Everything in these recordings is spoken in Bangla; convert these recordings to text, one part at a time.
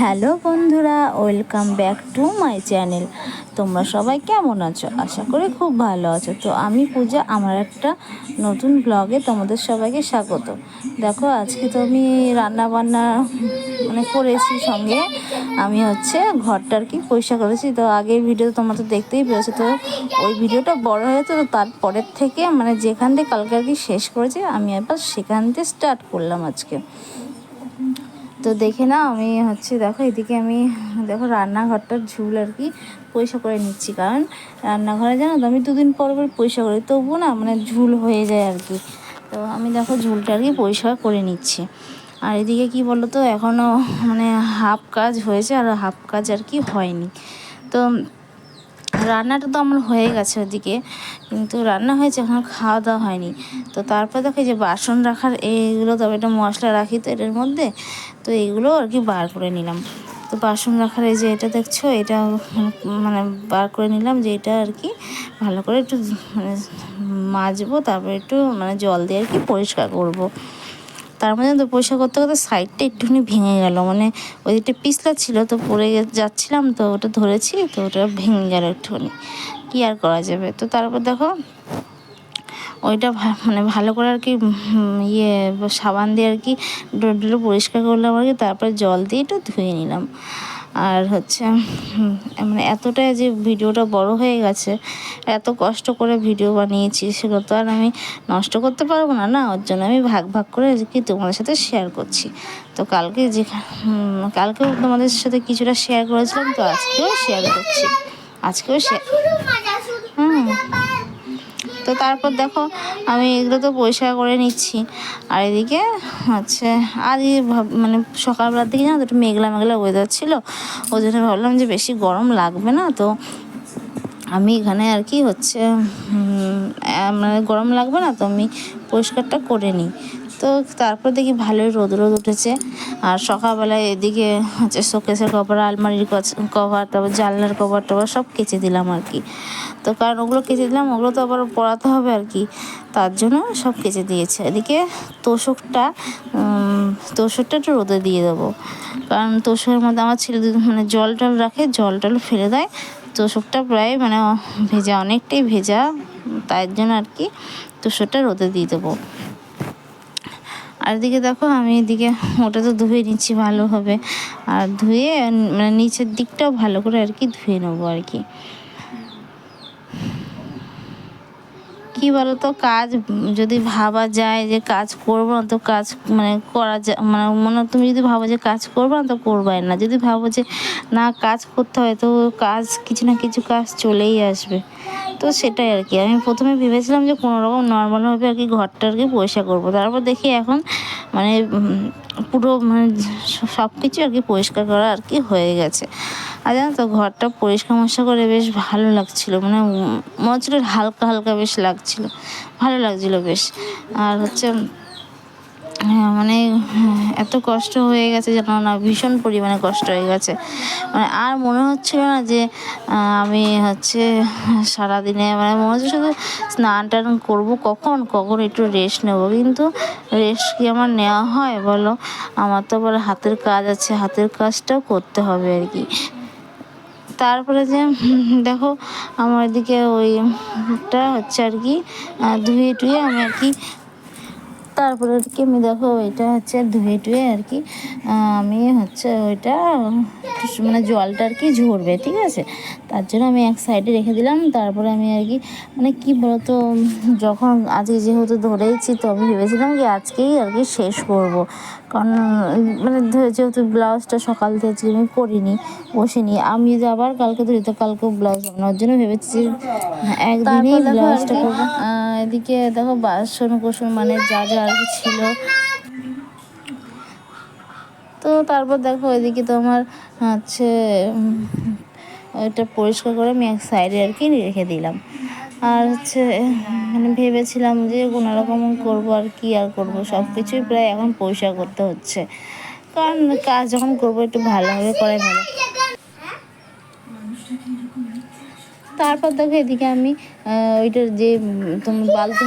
হ্যালো বন্ধুরা, welcome back to my channel. তোমরা সবাই কেমন আছো? আশা করি খুব ভালো আছো। তো আমি পূজা, আমার একটা নতুন ব্লগে তোমাদের সবাইকে স্বাগত। দেখো, আজকে তো আমি রান্না বান্না মানে করেছি সঙ্গে। আমি হচ্ছে ঘরটা আর কি পরিষ্কার করেছি। তো আগের ভিডিও তোমরা তো দেখতেই পেয়েছ। তো ওই ভিডিওটা বড় হয়েছে, তো তারপরের থেকে মানে যেখান থেকে কালকে আর কি শেষ করেছি, আমি এবার সেখান থেকে স্টার্ট করলাম আজকে। তো দেখে না আমি হচ্ছে দেখো, এদিকে আমি দেখো রান্নাঘরটার ঝুল আর কি পয়সা করে নিচ্ছি। কারণ রান্নাঘরে জানো তো, আমি দুদিন পর পর পয়সা করি, তবুও না মানে ঝুল হয়ে যায় আর কি। তো আমি দেখো ঝুলটা আর কি পরিষ্কার করে নিচ্ছি। আর এদিকে কি বলো তো এখনও মানে হাফ কাজ হয়েছে আর হাফ কাজ আর কি হয়নি। তো রান্নাটা তো আমার হয়ে গেছে ওদিকে, কিন্তু রান্না হয়েছে, এখন খাওয়া দাওয়া হয়নি। তো তারপর দেখো যে বাসন রাখার এইগুলো, তবে একটা মশলা রাখি তো এটার মধ্যে, তো এইগুলো আর কি বার করে নিলাম। তো বাসন রাখার এই যে এটা দেখছ, এটা মানে বার করে নিলাম যে এটা আর কি ভালো করে একটু মানে মাজবো, তারপর একটু মানে জল দিয়ে আর কি পরিষ্কার করব। তার মধ্যে তো পরিষ্কার করতে করতে সাইডটা একটুখানি ভেঙে গেল। মানে ওই দিকটা পিছলা ছিল, তো পড়ে যাচ্ছিলাম, তো ওটা ধরেছি, তো ওটা ভেঙে গেল একটুখানি। কী আর করা যাবে? তো তারপর দেখো, ওইটা মানে ভালো করে আর কি ইয়ে সাবান দিয়ে আর কি ডোডগুলো পরিষ্কার করলাম আর কি, তারপরে জল দিয়ে একটু ধুয়ে নিলাম। আর হচ্ছে মানে এতটাই যে ভিডিওটা বড় হয়ে গেছে এত কষ্ট করে ভিডিও বানিয়েছি সেগুলো তো আর আমি নষ্ট করতে পারব না না? ওর জন্য আমি ভাগ ভাগ করে কি তোমাদের সাথে শেয়ার করছি। তো কালকে যে কালকেও তোমাদের সাথে কিছুটা শেয়ার করেছিলাম তো আজকেও শেয়ার করছি। আজকেও শেয়ার হুম। তো তারপর দেখো আমি এগুলো তো পরিষ্কার করে নিচ্ছি। আর এদিকে হচ্ছে আর মানে সকালবেলার দিকে জানো তো একটু মেঘলা মেঘলা ওয়েদার ছিল, ওই জন্য ভাবলাম যে বেশি গরম লাগবে না, তো আমি এখানে আর কি হচ্ছে মানে গরম লাগবে না, তো আমি পরিষ্কারটা করে নিই। তো তারপর দেখি ভালোই রোদ রোদ উঠেছে। আর সকালবেলায় এদিকে হচ্ছে শোকেসের কভার, আলমারির কভার, তারপর জানলার কভার টভার সব কেচে দিলাম আর কি। তো কারণ ওগুলো কেচে দিলাম, ওগুলো তো আবার পড়াতে হবে আর কি। তার জন্য সব কেচে দিয়েছে। এদিকে তোষকটা তোষকটা একটু রোদে দিয়ে দেবো। কারণ তোষকের মধ্যে আমার ছেলে মানে জল টল রাখে, জল টল ফেলে দেয়। তোষকটা প্রায় মানে ভেজা, অনেকটাই ভেজা। তার জন্য আর কি তোষকটা রোদে দিয়ে দেবো। আর এদিকে দেখো আমি এদিকে ওটা তো ধুয়ে নিচ্ছি ভালোভাবে আর ধুয়ে মানে নিচের দিকটাও ভালো করে আর কি ধুয়ে নেব আর কি। কী বলতো, কাজ, যদি ভাবা যায় যে কাজ করব না তো কাজ মানে করা যায় মানে মনে তুমি যদি ভাবো যে কাজ করব না তো করবাই না। যদি ভাবো যে না কাজ করতে হয় তো কাজ, কিছু না কিছু কাজ চলেই আসবে। তো সেটাই আর কি। আমি প্রথমে ভেবেছিলাম যে কোনো রকম নর্মালভাবে আর কি ঘরটা আর কি পরিষ্কার করব। তারপর দেখি এখন মানে পুরো মানে সব কিছু আর কি পরিষ্কার করা আর কি হয়ে গেছে। আর জানো তো, ঘরটা পরিষ্কার মশা করে বেশ ভালো লাগছিল। মানে মনে হচ্ছিল হালকা হালকা বেশ লাগছিল। ভালো লাগছিল বেশ। আর হচ্ছে হ্যাঁ মানে এত কষ্ট হয়ে গেছে যেন না, ভীষণ পরিমাণে কষ্ট হয়ে গেছে। মানে আর মনে হচ্ছিল না যে আমি হচ্ছে সারাদিনে মানে মনে হচ্ছে শুধু স্নান টান করব কখন কখন একটু রেস্ট নেব। কিন্তু রেস্ট কি আমার নেওয়া হয় বলো? আমার তো আবার হাতের কাজ আছে, হাতের কাজটাও করতে হবে আর কি। তারপরে যে, দেখো, আমার এদিকে ওইটা হচ্ছে আর কি ধুয়ে টুয়ে আমি আর কি, তারপরে আর কি আমি দেখো, ওইটা হচ্ছে ধুয়ে টুয়ে আর কি আমি হচ্ছে ওইটা মানে জলটা আর কি ঝরবে, ঠিক আছে? তার জন্য আমি এক সাইডে রেখে দিলাম, তারপরে আমি আর কি মানে কি বলতো, যখন আজকে যেহেতু ধরেইছি, তো আমি ভেবেছিলাম কি আজকেই আর কি শেষ করব। কারণ মানে যেহেতু ব্লাউজটা সকাল থেকে আমি পরিনি বসিনি আমি যদি আবার কালকে ধরি তো কালকেও ব্লাউজ হবে জন্য ভেবেছি একদিনই ব্লাউজটা করব। এদিকে দেখো বাসন কোসন মানে যা যা আর কি ছিল। তো তারপর দেখো ওইদিকে তো আমার হচ্ছে ওইটা পরিষ্কার করে আমি এক সাইডে আর কি রেখে দিলাম। আর হচ্ছে মানে ভেবেছিলাম যে কোনো রকম করব আর কি আর করব সব কিছুই প্রায় এখন পরিষ্কার করতে হচ্ছে। কারণ কাজ যখন করব একটু ভালোভাবে করাই ভালো তারপর দেখো এদিকে আমি ওইটার যে তুমি বালতি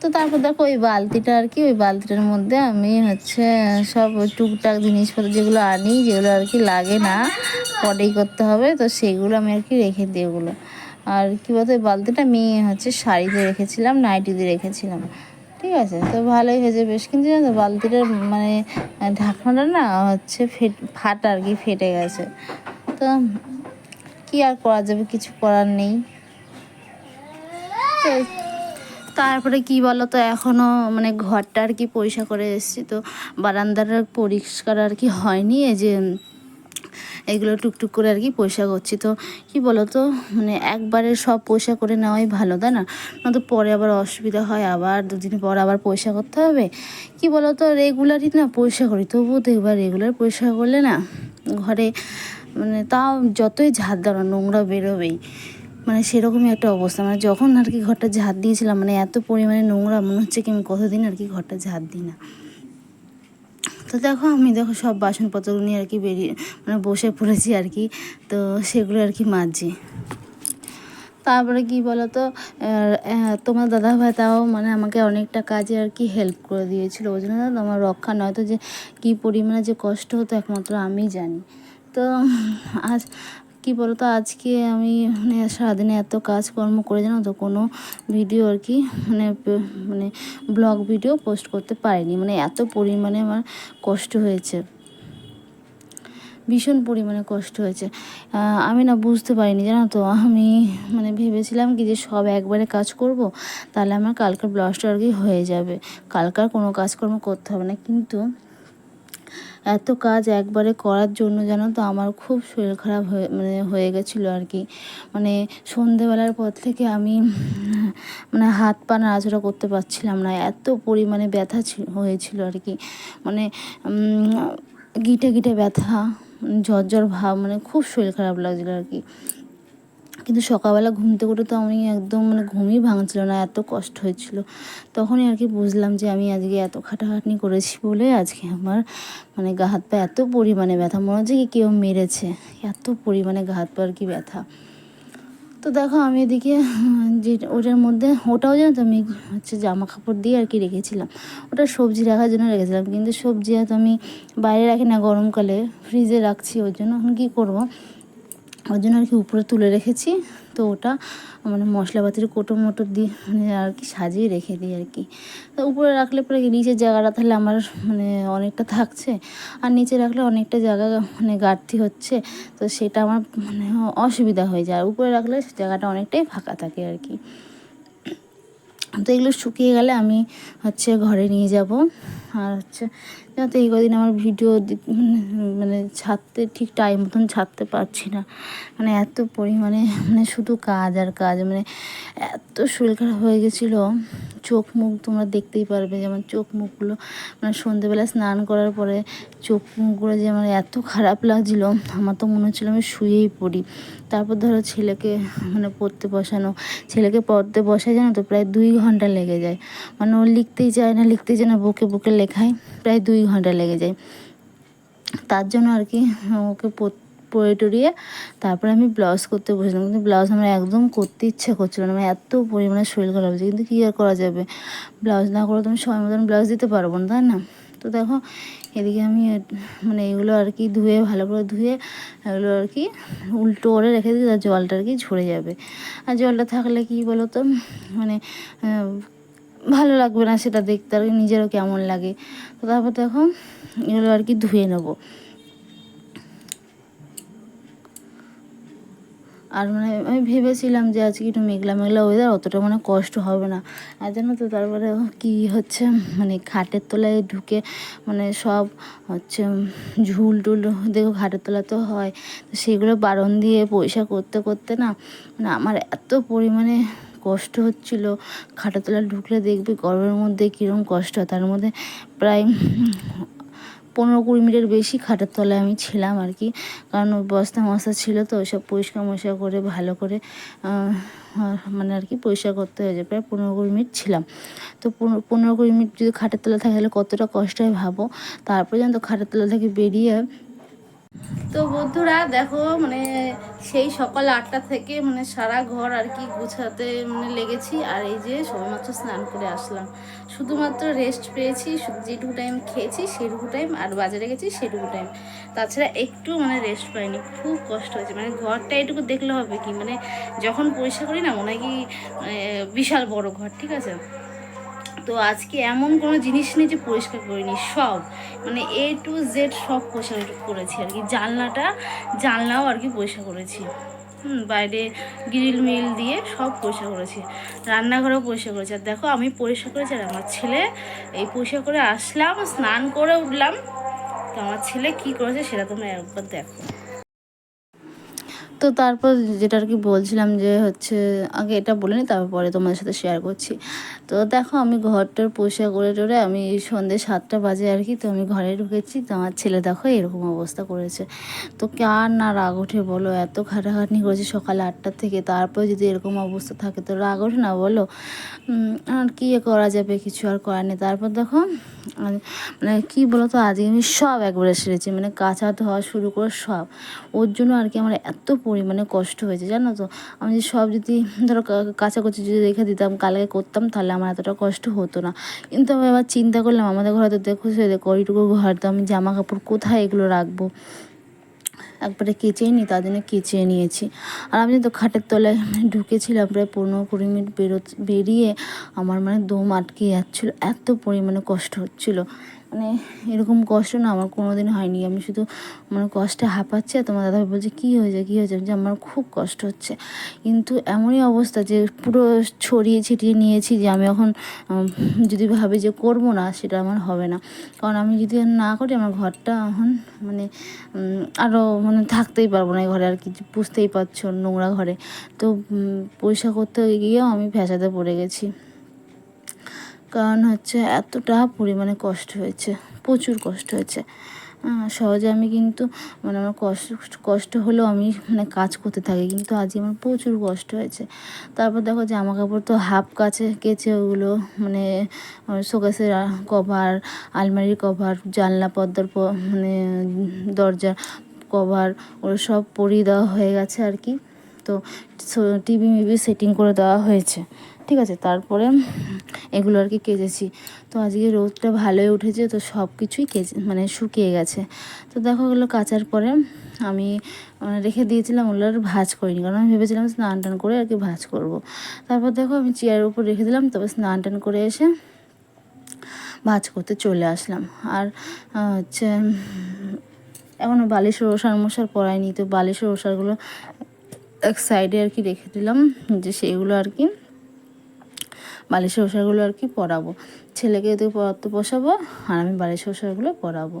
তো তারপর দেখো ওই বালতিটা আর কি, ওই বালতিটার মধ্যে আমি হচ্ছে, সব টুকটাক জিনিসপত্র যেগুলো আনি, যেগুলো আর কি লাগে না পরেই করতে হবে, তো সেগুলো আমি আর কি রেখে দিই ওগুলো। আর কী বলতো, ওই বালতিটা আমি হচ্ছে শাড়িতে রেখেছিলাম নাইটিতে রেখেছিলাম। ঠিক আছে? তো ভালোই হয়েছে বেশ। কিন্তু জানো বালতিটার মানে ঢাকনাটা না হচ্ছে ফেট, ফাটা আর কি ফেটে গেছে। তো কি আর করা যাবে? কিছু করার নেই। তারপরে কি বলো তো এখনও মানে ঘরটা আর কি পরিষ্কার করে এসেছি। তো বারান্দার পরিষ্কার আর কি হয়নি। এই যে এগুলো টুকটুক করে আর কি পরিষ্কার করছি। তো কি বলো তো মানে একবারে সব পয়সা করে নেওয়াই ভালো, তাই না? নয়তো পরে আবার অসুবিধা হয়, আবার দুদিন পর আবার পয়সা করতে হবে। কি বলো তো রেগুলারই না পরিষ্কার করি, তবুও তো এবার রেগুলার পরিষ্কার করলে না ঘরে মানে তাও যতই ঝাড় দাও না নোংরা বেরোবেই মানে সেরকমই একটা অবস্থা। মানে যখন আর কি ঘরটা ঝাড় দিয়েছিলাম মানে এত পরিমাণে নোংরা, মনে হচ্ছে কি আমি কতদিন আর কি ঘরটা ঝাড় দিই না। তো দেখো, আমি দেখো সব বাসনপত্রগুলো নিয়ে আর কি বেরিয়ে মানে বসে পড়েছি আর কি। তো সেগুলো আর কি মাজছি। তারপরে কি বলতো তোমার দাদা ভাই তাও মানে আমাকে অনেকটা কাজে আর কি হেল্প করে দিয়েছিল। ওই জন্য তোমার রক্ষা নয়তো যে কি পরিমাণে যে কষ্ট হতো একমাত্র আমি জানি। তো আজ কি বলতো? আজকে আমি মানে সারাদিনে এত কাজকর্ম করে জানো তো, কোনো ভিডিও আর কি মানে মানে ব্লগ ভিডিও পোস্ট করতে পারিনি। মানে এত পরিমাণে আমার কষ্ট হয়েছে। ভীষণ পরিমাণে কষ্ট হয়েছে। আমি না বুঝতে পারিনি জানো তো, আমি মানে ভেবেছিলাম কি যে সব একবারে কাজ করব, তাহলে আমার কালকের ব্লাউজটা আর কি হয়ে যাবে। কালকার কোনো কাজকর্ম করতে হবে না। কিন্তু এত কাজ একবারে করার জন্য যেন তো? আমার খুব শরীর খারাপ হয়ে মানে হয়ে গেছিল আর কি। মানে সন্ধেবেলার পর থেকে আমি মানে হাত পা নাড়াচড়া করতে পারছিলাম না। এত পরিমাণে ব্যথা হয়েছিল আর কি। মানে গিটে গিটে ব্যথা জ্বর ভাব মানে খুব শরীর খারাপ লাগছিল আর কি। কিন্তু সকালবেলা ঘুম থেকে উঠে তো আমি একদম মানে ঘুমই ভাঙছিল না, এত কষ্ট হয়েছিল। তখনই আর কি বুঝলাম যে আমি আজকে এত খাটাখাটনি করেছি বলে আজকে আমার মানে গা হাত পা এত পরিমাণে ব্যথা, মনে হচ্ছে কি কেউ মেরেছে, এত পরিমাণে গা হাত পা আর কি ব্যথা। তো দেখো আমি এদিকে যে ওটার মধ্যে, ওটাও জানো তো আমি হচ্ছে জামা কাপড় দিয়ে আর কি রেখেছিলাম। ওটা সবজি রাখার জন্য রেখেছিলাম, কিন্তু সবজি হয়তো আমি বাইরে রাখি না গরমকালে, ফ্রিজে রাখছি, ওর জন্য এখন কী করব? ওর জন্য আর কি উপরে তুলে রেখেছি। তো ওটা মানে মশলাপাতির কোটো মোটো দিয়ে মানে আর কি সাজিয়ে রেখে দিই আর কি। তো উপরে রাখলে পরে নিচের জায়গাটা তাহলে আমার মানে অনেকটা থাকছে। আর নিচে রাখলে অনেকটা জায়গা মানে গাড়তি হচ্ছে। তো সেটা আমার মানে অসুবিধা হয়ে যায়। আর উপরে রাখলে জায়গাটা অনেকটাই ফাঁকা থাকে আর কি। তো এগুলো শুকিয়ে গেলে আমি হচ্ছে ঘরে নিয়ে যাব। আর হচ্ছে যাতে এই কদিন আমার ভিডিও মানে ছাড়তে ঠিক টাইম মতন ছাড়তে পারছি না। মানে এত পরিমাণে মানে শুধু কাজ আর কাজ মানে এত শরীর খারাপ হয়ে গেছিল। চোখ মুখ তোমরা দেখতেই পারবে যেমন চোখ মুখগুলো মানে সন্ধেবেলা স্নান করার পরে চোখ মুখগুলো যে আমার এত খারাপ লাগছিল, আমার তো মনে হচ্ছিল আমি শুয়েই পড়ি। তারপর ধরো ছেলেকে মানে পড়তে বসানো, ছেলেকে পড়তে বসায় জানো তো, প্রায় দুই ঘণ্টা লেগে যায়। মানে ও লিখতেই চায় না, লিখতেই চায় না, বুকে বুকে লেখায় প্রায় দুই ঘণ্টা লেগে যায়। তার জন্য আর কি, ওকে পরে টরিয়ে তারপরে আমি ব্লাউজ করতে বসলাম। কিন্তু ব্লাউজ আমার একদম করতে ইচ্ছে করছিল না আমার এত পরিমাণে শরীর খারাপ হয়েছে। কিন্তু কী আর করা যাবে? ব্লাউজ না করে তুমি সময় মতন ব্লাউজ দিতে পারব না, তাই না? তো দেখো, এদিকে আমি মানে এগুলো আর কি ধুয়ে, ভালো করে ধুয়ে এগুলো আর কি উল্টো করে রেখে দিই তার জলটা আর কি ঝরে যাবে। আর জলটা থাকলে কি বলো তো মানে ভালো লাগবে না সেটা দেখতে, আর নিজেরও কেমন লাগে। তো তারপর দেখো এগুলো আর কি ধুয়ে নেব। আর মানে আমি ভেবেছিলাম যে আজকে একটু মেঘলা মেঘলা ওয়েদার অতটা মানে কষ্ট হবে না। আর জানো তো, তারপরে কি হচ্ছে মানে খাটের তলায় ঢুকে মানে সব হচ্ছে ঝুল টুল, দেখো খাটের তলা তো হয়। তো সেগুলো বারণ দিয়ে পয়সা করতে করতে না মানে আমার এত পরিমাণে কষ্ট হচ্ছিল খাটের তলায় ঢুকলে দেখবি গরমের মধ্যে কীরকম কষ্ট তার মধ্যে প্রায় পনেরো কুড়ি মিনিটের বেশি খাটের তলায় আমি ছিলাম আর কি। কারণ ওই বস্তা মশা ছিল তো, ওইসব পরিষ্কার মশা করে, ভালো করে মানে আর কি পরিষ্কার করতে হয়েছে প্রায় পনেরো কুড়ি মিনিট ছিলাম। তো পনেরো কুড়ি মিনিট যদি খাটের তলা থাকে তাহলে কতটা কষ্ট হয় ভাবো? তারপরে যেন তো খাটের তলা থেকে বেরিয়ে তো বন্ধুরা দেখো মানে সেই সকাল আটটা থেকে মানে সারা ঘর আর কি গুছাতে মানে লেগেছি। আর এই যে সবেমাত্র স্নান করে আসলাম। শুধুমাত্র রেস্ট পেয়েছি যেটুকু টাইম খেয়েছি সেটুকু টাইম আর বাজারে গেছি সেটুকু টাইম তাছাড়া একটু মানে রেস্ট পাইনি, খুব কষ্ট হয়েছে। মানে ঘরটা এটুকু দেখলে হবে কি? মানে যখন পরিষ্কার করি না, মনে হয় কি মানে বিশাল বড় ঘর, ঠিক আছে? তো আজকে এমন কোনো জিনিস নেই যে পরিষ্কার করিনি, সব। মানে এ টু জেড সব পরিষ্কার করেছি আর কি। জানলাটা, জানলাও আর কি পরিষ্কার করেছি। হুম, বাইরে গ্রিল মিল দিয়ে সব পরিষ্কার করেছি। রান্নাঘরেও পরিষ্কার করেছি। আর দেখো, আমি পরিষ্কার করেছি আর আমার ছেলে এই পরিষ্কার করে আসলাম, স্নান করে উঠলাম। তো আমার ছেলে কি করেছে সেটা তোমরা একবার দেখো। তো তারপর যেটা আর কি বলছিলাম যে হচ্ছে, আগে এটা বলে নি, তারপর পরে তোমাদের সাথে শেয়ার করছি। তো দেখো, আমি ঘরটার পোষা করে টোরে আমি সন্ধ্যে সাতটা বাজে আর কি, তো আমি ঘরে ঢুকেছি। তো আমার ছেলে দেখো এরকম অবস্থা করেছে। তো কার না রাগ ওঠে বলো, এত খাটাখাটনি করেছে সকাল আটটা থেকে। তারপর যদি এরকম অবস্থা থাকে তো রাগ ওঠে না বলো? আর কি করা যাবে, কিছু আর করার নেই। তারপর দেখো মানে কি বলো তো আজকে আমি সব একবারে সেরেছি। মানে কাঁচা ধোয়া শুরু করে সব। ওর জন্য আর কি আমার এত পরিমাণে কষ্ট হয়েছে, জানো তো? আমি সব যদি, ধরো, কা- কাচাকুচি যদি রেখে দিতাম, কালকে করতাম, তাহলে আমার এতটা কষ্ট হতো না। কিন্তু আমি আবার চিন্তা করলাম, আমাদের ঘরে তো দেখো সে দেখো ওইটুকু ঘর, তো আমি জামা কাপড় কোথায় এগুলো রাখব? একবারে কেচেই নি, তার জন্য কেচে নিয়েছি। আর আমি তো খাটের তলায় ঢুকেছিলাম, প্রায় পনেরো কুড়ি মিনিট বেরো বেরিয়ে আমার মানে দম আটকে যাচ্ছিল, এত পরিমাণে কষ্ট হচ্ছিল। মানে এরকম কষ্ট না, আমার কোনো দিন হয়নি। আমি শুধু মানে কষ্টে হাঁপাচ্ছি আর তোমার দাদা বলছে, কী হয়েছে কী হয়েছে? যে আমার খুব কষ্ট হচ্ছে। কিন্তু এমনই অবস্থা যে পুরো ছড়িয়ে ছিটিয়ে নিয়েছি যে আমি এখন যদি ভাবি যে করব না, সেটা আমার হবে না। কারণ আমি যদি না করি, আমার ঘরটা এখন মানে আরও মানে থাকতেই পারব না এই ঘরে, আর কি বুঝতেই পারছ নোংরা ঘরে। তো পরিষ্কার করতে গিয়েও আমি ফ্যাসাতে পড়ে গেছি। কারণ হচ্ছে এতটা পরিমাণে কষ্ট হয়েছে, প্রচুর কষ্ট হয়েছে। সহজে আমি কিন্তু মানে আমার কষ্ট কষ্ট হলেও আমি মানে কাজ করতে থাকি, কিন্তু আজকে আমার প্রচুর কষ্ট হয়েছে। তারপর দেখো জামা কাপড় তো হাফ কাছে কেচে ওগুলো মানে শোকেসের কভার, আলমারির কভার, জানলা পর্দার মানে দরজা, কভার ওগুলো সব পরিয়ে দেওয়া হয়ে গেছে আর কি। তো টিভি, মিভি সেটিং করে দেওয়া হয়েছে। ঠিক আছে, তারপরে এগুলো আর কি কেচেছি। তো আজকে রোদটা ভালোই উঠেছে, তো সব কিছুই কেচে মানে শুকিয়ে গেছে। তো দেখো এগুলো কাচার পরে আমি মানে রেখে দিয়েছিলাম, ওগুলো আর ভাজ করিনি। কারণ আমি ভেবেছিলাম স্নান টান করে আর কি ভাজ করব। তারপর দেখো আমি চেয়ারের উপর রেখে দিলাম তবে স্নান টান করে এসে ভাজ করতে চলে আসলাম। আর হচ্ছে, এখন বালিশের ওষার মশার পরাইনি তো বালিশের ওষারগুলো এক সাইডে আর কি রেখে দিলাম, যে সেইগুলো আর কি বালিশের ওষারগুলো আর কি পরাবো। ছেলেকে এদিকে পড়াতে বসাবো আর আমি বালিশের ওষারগুলো পরাবো।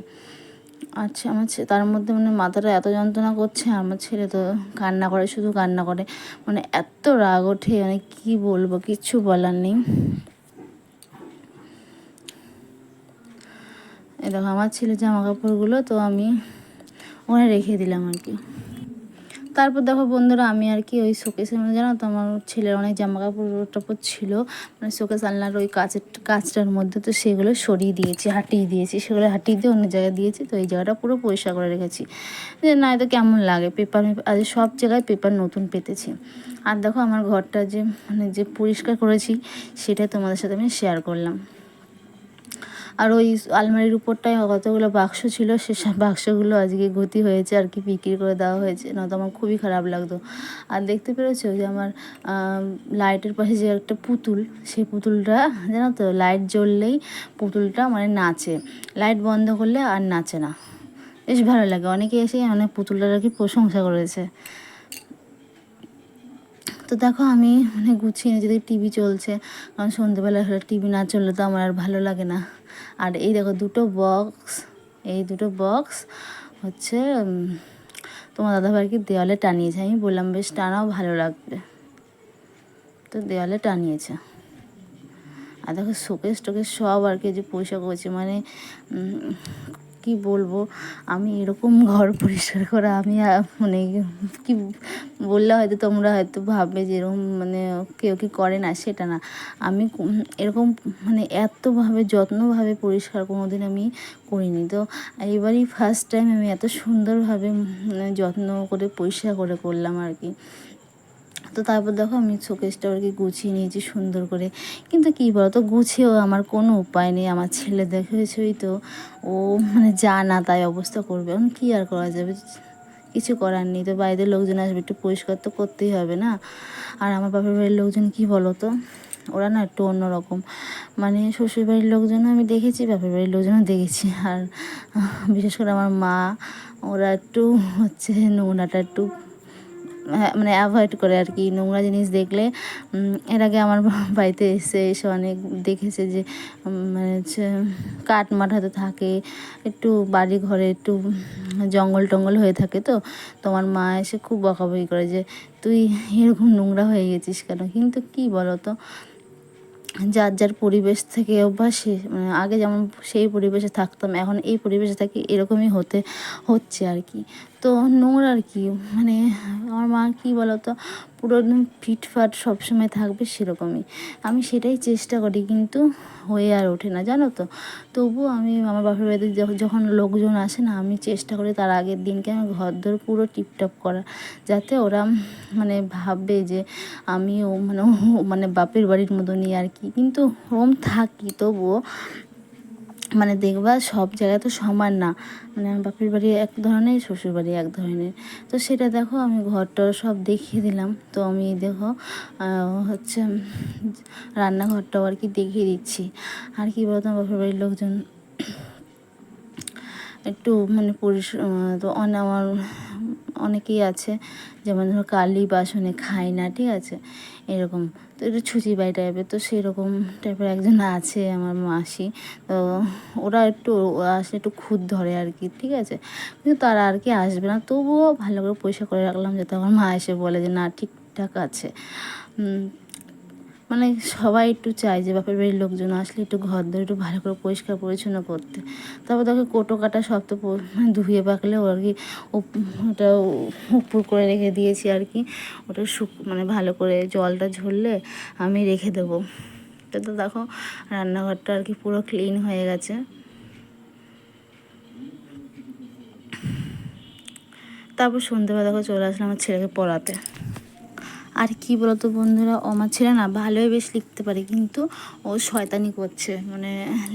আচ্ছা আমার তার মধ্যে মানে মাথাটা এত যন্ত্রণা করছে আমার ছেলে তো কান্না করে, শুধু কান্না করে। মানে এত রাগ ওঠে মানে কি বলব, কিচ্ছু বলার নেই। দেখো, আমার ছেলের জামা কাপড়গুলো তো আমি ওখানে রেখে দিলাম আর কি। তারপর দেখো বন্ধুরা, আমি আর কি ওই শোকেসের মধ্যে জানো তো, আমার ছেলের অনেক জামা কাপড় টাপড় ছিল। মানে শোকেস আনলার ওই কাচের, কাচটার মধ্যে তো সেগুলো সরিয়ে দিয়েছি, হাটিয়ে দিয়েছি, সেগুলো হাটিয়ে দিয়ে অন্য জায়গায় দিয়েছি, তো এই জায়গাটা পুরো পরিষ্কার করে রেখেছি। যে না তো কেমন লাগে? পেপার, আজ সব জায়গায় পেপার নতুন পেতেছি। আর দেখো আমার ঘরটা যে মানে যে পরিষ্কার করেছি সেটা তোমাদের সাথে আমি শেয়ার করলাম। আর ওই আলমারির উপরটায় কতগুলো বাক্স ছিল সেসব বাক্সগুলো আজকে গতি হয়েছে আর কি বিক্রি করে দেওয়া হয়েছে। নয়তো আমার খুবই খারাপ লাগতো। আর দেখতে পেরেছ যে আমার লাইটের পাশে যে একটা পুতুল, সেই পুতুলটা, জানো তো, লাইট জ্বললেই পুতুলটা মানে নাচে। লাইট বন্ধ করলে আর নাচে না। বেশ ভালো লাগে। অনেকে এসে মানে পুতুলটার আর কি প্রশংসা করেছে। তো দেখো আমি মানে গুছিয়ে যদি টিভি চলছে, কারণ সন্ধ্যেবেলা হলে টিভি না চললে তো আমার আর ভালো লাগে না। আর এই দেখো দুটো বক্স এই দুটো বক্স হচ্ছে তোমার দাদাভাইকে দেওয়ালে টানিয়েছে। আমি বললাম, বেশ, টানাও, ভালো লাগবে। তো দেওয়ালে টানিয়েছে। আর দেখো শোকেস টোকেস সব আর কি যে পয়সা করেছে। মানে কি বলব? আমি এরকম ঘর পরিষ্কার করা আমি মানে কি বললে হয়তো তোমরা হয়তো ভাববে যে এরকম মানে কেউ কি করে না, সেটা না। আমি এরকম মানে এতভাবে যত্নভাবে পরিষ্কার কোনো দিন আমি করিনি। তো এবারই ফার্স্ট টাইম আমি এত সুন্দরভাবে মানে যত্ন করে, পরিষ্কার করে করলাম আর কি। তো তারপর দেখো আমি শোকেসটা আর কি গুছিয়ে নিয়েছি সুন্দর করে। কিন্তু কী বলতো গুছিয়েও আমার কোনো উপায় নেই। আমার ছেলে দেখেছই তো। ও মানে যা না তাই অবস্থা করবে। এখন কী আর করা যাবে? কিছু করার নেই। তো বাইরের লোকজন আসবে, একটু পরিষ্কার তো করতেই হবে না? আর আমার বাপের বাড়ির লোকজন কী বলো তো ওরা না একটু অন্যরকম। মানে শ্বশুরবাড়ির লোকজনও আমি দেখেছি, বাপের বাড়ির লোকজনও দেখেছি। আর বিশেষ করে আমার মা, ওরা একটু হচ্ছে নোংরাটা একটু মানে অ্যাভয়েড করে আর কি। নোংরা জিনিস দেখলে এর আগে আমার বাড়িতে এসে এসে অনেক দেখেছে যে মানে কাঠ মাঠ হয়তো থাকে, একটু বাড়ি ঘরে একটু জঙ্গল টঙ্গল হয়ে থাকে তো। তোমার মা এসে খুব বকাবকি করে যে, তুই এরকম নোংরা হয়ে গেছিস কেন? কিন্তু কি বলো তো যার যার পরিবেশ থেকে অভ্যাস মানে আগে যেমন সেই পরিবেশে থাকতাম, এখন এই পরিবেশে থাকি এরকমই হতে, হচ্ছে আর কি। তো নোংরা আর কি মানে আমার মা কি বলতো, পুরো একদম ফিটফাট সবসময় থাকবে সেরকমই। আমি সেটাই চেষ্টা করি কিন্তু হয়ে আর ওঠে না, জানো তো? তবুও আমি আমার বাপের বাড়িতে যখ- যখন লোকজন আসে না, আমি চেষ্টা করি তার আগের দিনকে আমি ঘর দর পুরো টিপটপ করা, যাতে ওরা মানে ভাববে যে আমিও মানে মানে বাপের বাড়ির মতনই আর কি। কিন্তু হোম থাকি তবুও মানে দেখবা সব জায়গায় তো সমান না। মানে আমার বাপের বাড়ি এক ধরনের, শ্বশুর বাড়ি এক ধরনের। তো সেটা দেখো, আমি ঘরটা সব দেখিয়ে দিলাম। তো আমি দেখো হচ্ছে রান্নাঘরটাও আর কি দেখিয়ে দিচ্ছি। আর কি বলতো, আমার বাপের বাড়ির লোকজন একটু মানে পরিস তো আমার অনেকেই আছে। যেমন ধরো কালি বাসনে খায় না, ঠিক আছে? এরকম। তো একটু ছুচি বাই টাইপের তো সেরকম টাইপের একজন আছে আমার মাসি। তো ওরা একটু আসলে একটু খুদ ধরে আর কি ঠিক আছে? কিন্তু তারা আর কি আসবে না। তবুও ভালো করে পরিষ্কার করে রাখলাম যাতে আমার মা এসে বলে যে, না, ঠিকঠাক আছে। মানে সবাই একটু চায় যে বাপের বাড়ির লোকজন আসলে একটু ঘর ধরে একটু ভালো করে পরিষ্কার পরিচ্ছন্ন করতে। তারপর দেখো কোটো কাটা সব তো মানে ধুয়ে পাকলে আর কি ওটা উপর করে রেখে দিয়েছি আর কি। ওটা শুক মানে ভালো করে জলটা ঝরলে আমি রেখে দেবো। তো তো দেখো রান্নাঘরটা আর কি পুরো ক্লিন হয়ে গেছে। তারপর সন্ধ্যেবেলা দেখো চলে আসলাম আমার ছেলেকে পড়াতে। আর কি বলতো বন্ধুরা আমার ছেলে না ভালোই বেশ লিখতে পারে, কিন্তু ও শয়তানি করছে মানে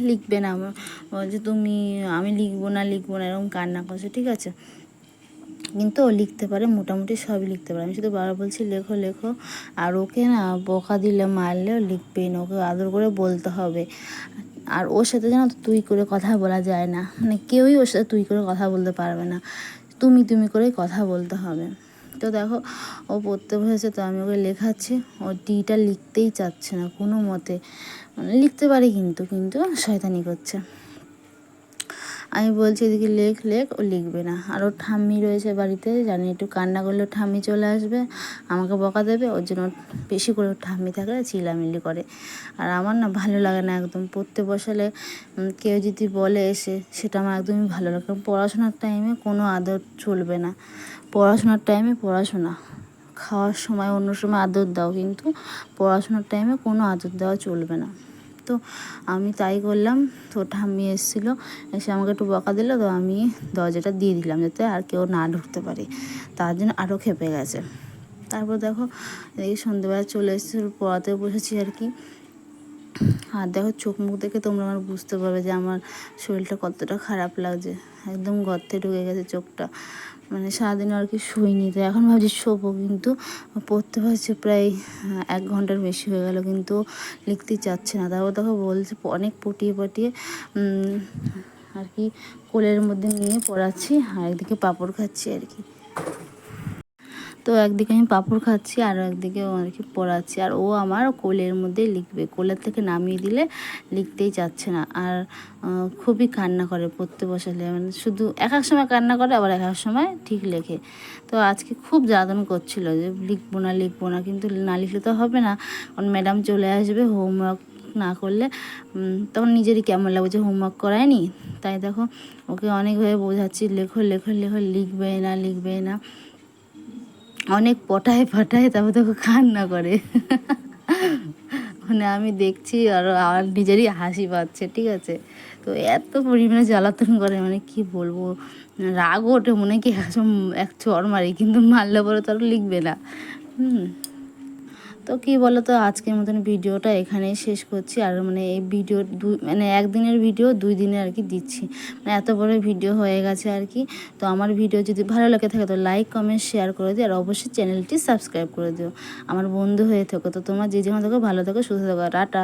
লিখবে না যে তুমি, আমি লিখব না লিখব না, এরকম কান্না করছে, ঠিক আছে? কিন্তু ও লিখতে পারে, মোটামুটি সবই লিখতে পারে। আমি শুধু বারবার বলছি, লেখো লেখো। আর ওকে না বকা দিলে, মারলেও লিখবেই না, ওকে আদর করে বলতে হবে। আর ওর সাথে যেন তুই করে কথা বলা যায় না মানে কেউই ওর সাথে তুই করে কথা বলতে পারবে না। তুমি তুমি করেই কথা বলতে হবে। তো দেখো, ও পড়তে বসেছে তো আমি ওকে লেখাচ্ছি। ও টিটা লিখতেই চাচ্ছে না কোনো মতে। মানে লিখতে পারি কিন্তু কিন্তু শয়তানি করছে। আমি বলছি, এদিকে লেখ লেখ, ও লিখবে না। আর ওর ঠাম্মি রয়েছে বাড়িতে, জানি একটু কান্না করলে ঠাম্মি চলে আসবে। আমাকে বকা দেবে, ওর জন্য বেশি করে ঠাম্মি থাকলে চিলামিলি করে। আর আমার না ভালো লাগে না একদম, পড়তে বসালে কেউ যদি বলে এসে, সেটা আমার একদমই ভালো লাগে পড়াশোনার টাইমে কোনো আদর চলবে না। পড়াশোনার টাইমে পড়াশোনা। খাওয়ার সময় অন্য সময় আদর দাও, কিন্তু পড়াশোনার টাইমে কোনো আদর দেওয়া চলবে না। তো আমি তাই করলাম, তো ঠাম্মি এসেছিল, এসে আমাকে একটু বকা দিল, তো আমি দরজাটা দিয়ে দিলাম যাতে আর কেউ না ঢুকতে পারে। তার জন্য আরও খেপে গেছে। তারপর দেখো, এই সন্ধ্যেবেলা চলে এসেছে, পড়াতে বসেছি আর কি। আর দেখো, চোখ মুখ দেখে তোমরা আমার বুঝতে পারবে যে আমার শরীরটা কতটা খারাপ লাগছে। একদম গর্তে ঢুকে গেছে চোখটা। মানে সারাদিন আর কি শুইনি। তো এখন ভাবছি শোবো কিন্তু পড়তে পারছে প্রায় এক ঘণ্টার বেশি হয়ে গেল কিন্তু লিখতে চাচ্ছে না। তারপর তখন বলছে অনেক পটিয়ে পটিয়ে আর কি কোলের মধ্যে নিয়ে পড়াচ্ছি, আর একদিকে পাঁপড় খাচ্ছি আর কি। তো একদিকে আমি পাঁপড় খাচ্ছি, আর একদিকে আর কি পড়াচ্ছি। আর ও আমার কোলের মধ্যে লিখবে। কোলের থেকে নামিয়ে দিলে লিখতেই চাচ্ছে না। আর খুবই কান্না করে পড়তে বসালে। মানে শুধু এক এক সময় কান্না করে, আবার এক এক সময় ঠিক লেখে। তো আজকে খুব জ্বালাতন করছিল যে, লিখব না লিখব না। কিন্তু না লিখলে তো হবে না। কারণ ম্যাডাম চলে আসবে, হোমওয়ার্ক না করলে তখন নিজেরই কেমন লাগবে যে হোমওয়ার্ক করায়নি? তাই দেখো, ওকে অনেকভাবে বোঝাচ্ছি। লেখো লেখো লেখো, লিখবে না লিখবে না। অনেক পটায় ফাটায় তারপর তোকে কান্না করে। মানে আমি দেখছি আর আমার নিজেরই হাসি পাচ্ছে, ঠিক আছে? তো এত পরিমাণে জ্বালাতন করে মানে কি বলব? রাগ ওঠে, মনে কি এক চর মারি, কিন্তু মারলে পরে তো আর লিখবে না। হুম। তো কি বলো তো আজকের মতন ভিডিওটা এখানেই শেষ করছি। আর মানে এই ভিডিও দুই মানে একদিনের ভিডিও দুই দিনে আর কি দিচ্ছি। মানে এত বড় ভিডিও হয়ে গেছে আর কি। তো আমার ভিডিও যদি ভালো লাগে থাকে তো লাইক, কমেন্ট, শেয়ার করে দিও। আর অবশ্যই চ্যানেলটি সাবস্ক্রাইব করে দিও। আমার বন্ধু হয়ে থাকো। তো তোমার যে যেমন থাকো, ভালো থাকো, সুস্থ থাকো। টাটা।